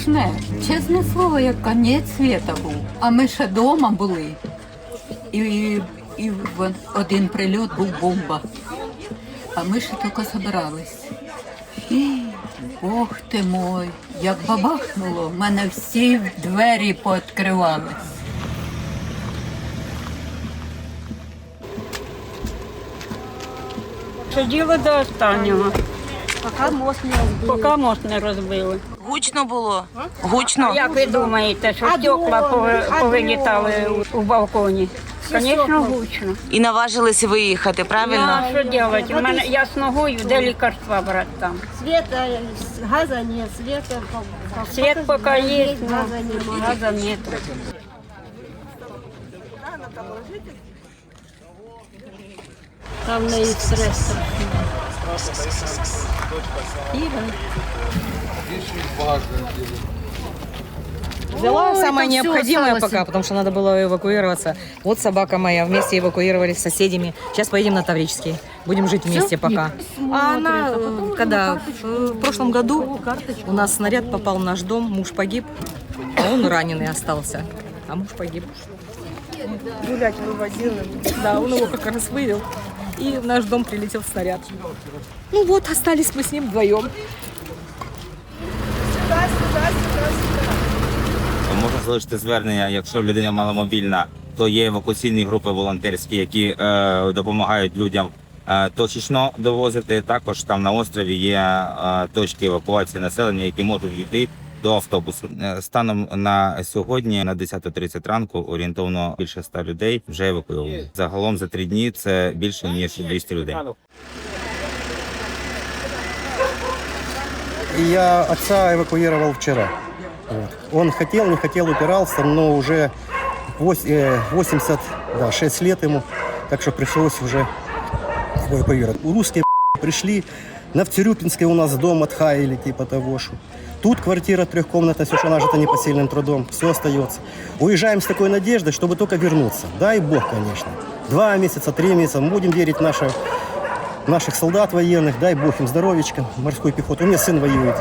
страшне. Чесне слово, як конець світа був. А ми ще вдома були. І, і, і один прильот був бомба. А ми ще тільки збирались. І Бог ти мой, як бабахнуло, в мене всі двері пооткривались. Сиділи до останнього, Пока мост не розбили. поки мост не розбили. Гучно було. Гучно. Як ви думаєте, що стекла повилітали у, балконі? Звісно, гучно. І наважилися виїхати, Ну, правильно? а що робити? У мене я з ногою, де лікарства брати там? Света, э, газа нет, света. по- по- Свет пока є, ну, газа нет. Там на их стресс. Взяла самое необходимое пока, потому что надо было эвакуироваться. Вот собака моя, вместе эвакуировались с соседями. Сейчас поедем на Таврический. Будем жить вместе пока. А она, э, когда в, в прошлом году у нас снаряд попал в наш дом, муж погиб, а он раненый остался. А муж погиб. Гулять вывозил. Да, он его как раз вывел. И в наш дом прилетел снаряд. Ну вот, остались мы с ним вдвоем. Можна залишити звернення, якщо людина маломобільна, то є евакуаційні групи волонтерські, які е, допомагають людям е, точечно довозити. Також там на острові є е, точки евакуації населення, які можуть йти до автобусу. Е, Станом на сьогодні, на 10.30 ранку, орієнтовно більше 100 людей вже евакуйовано. Загалом за три дні це більше ніж 200 людей. И я отца эвакуировал вчера. Вот. Он хотел, не хотел, упирался, но уже вось- э, 86 лет ему, так что пришлось уже эвакуировать. Русские пришли, на Втюрюпинске у нас дом отхаяли, типа того, что. Тут квартира трехкомнатная, все, что она жита непосильным трудом, все остается. Уезжаем с такой надеждой, чтобы только вернуться. Дай бог, конечно. Два месяца, три месяца, мы будем верить в наше наших солдат военных, дай бог им здоровечка, морской пехоты. У меня сын воюет.